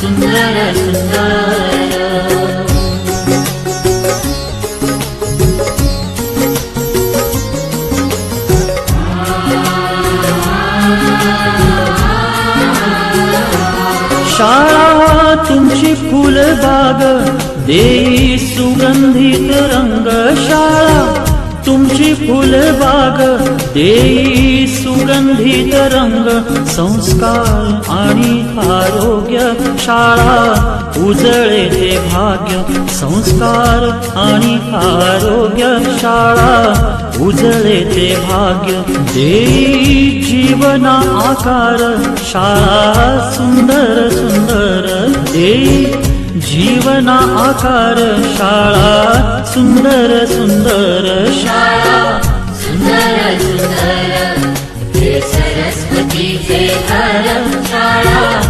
सुंदर सुंदर. शाळा तुमची फुलबाग देई सुगंधित रंग शाळा तुमची फुलबाग देई सुगंधित रंग संस्कार आणि आरोग्य शाळा उजळे ते भाग्य संस्कार आणि आरोग्य शाळा उजळे ते भाग्य देई जीवना आकार शाळा सुंदर सुंदर देई जीवना आकार शाळा सुंदर सुंदर शाळा सुंदर सुंदर सरस्वती शाळा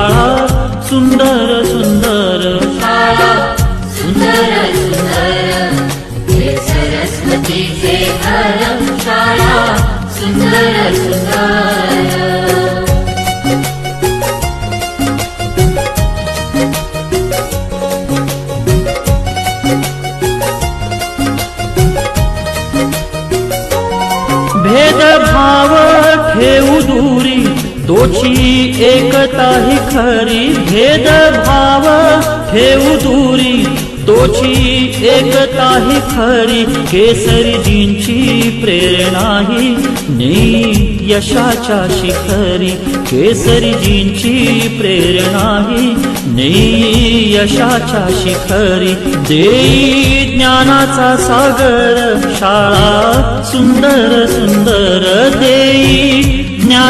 तोची एकता ही खरी भेदभाव. ठेवू दूरी तोची एकता ही खरी. केसरीजींची प्रेरणा ही नेई यशाच्या शिखरी केसरीजींची प्रेरणा ही नेई यशाच्या शिखरी. देई ज्ञानाचा सागर शाळा सुंदर सुंदर देई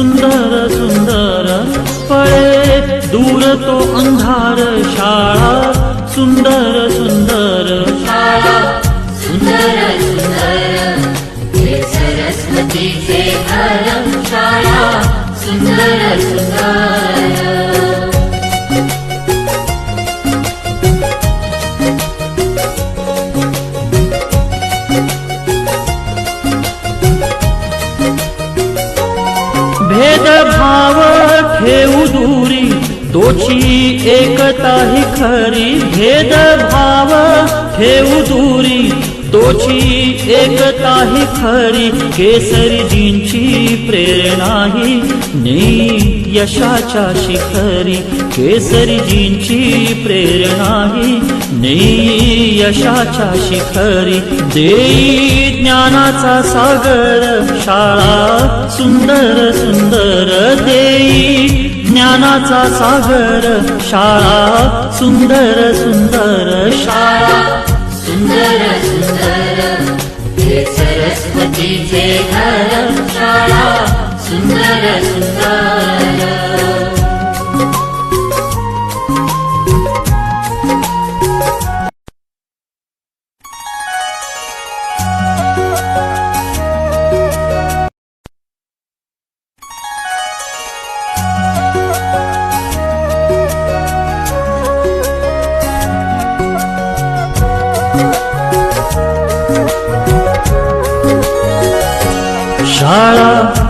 सुंदर सुंदर पळे दूर तो अंधार शाळा सुंदर सुंदर शाळा. सुंदर भेदभाव ठेवू दूरी तोची एकता ही खरी. भेदभाव ठेवू दूरी तोची एकता ही खरी. केसरीजींची प्रेरणा ही नी यशाच्या शिखरी केसरीजींची प्रेरणा ही. नेई यशाच्या शिखरी देई ज्ञानाचा सागर शाळा. सुंदर सुंदर देई ज्ञानाचा सागर शाळा. सुंदर सुंदर शाळा. सुंदर सुंदर सरस्वतीचे घर शाळा. सुंदर सुंदर शाळा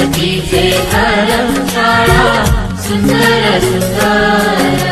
प्रतीचे अलङ्कारा सुन्दर सुन्दर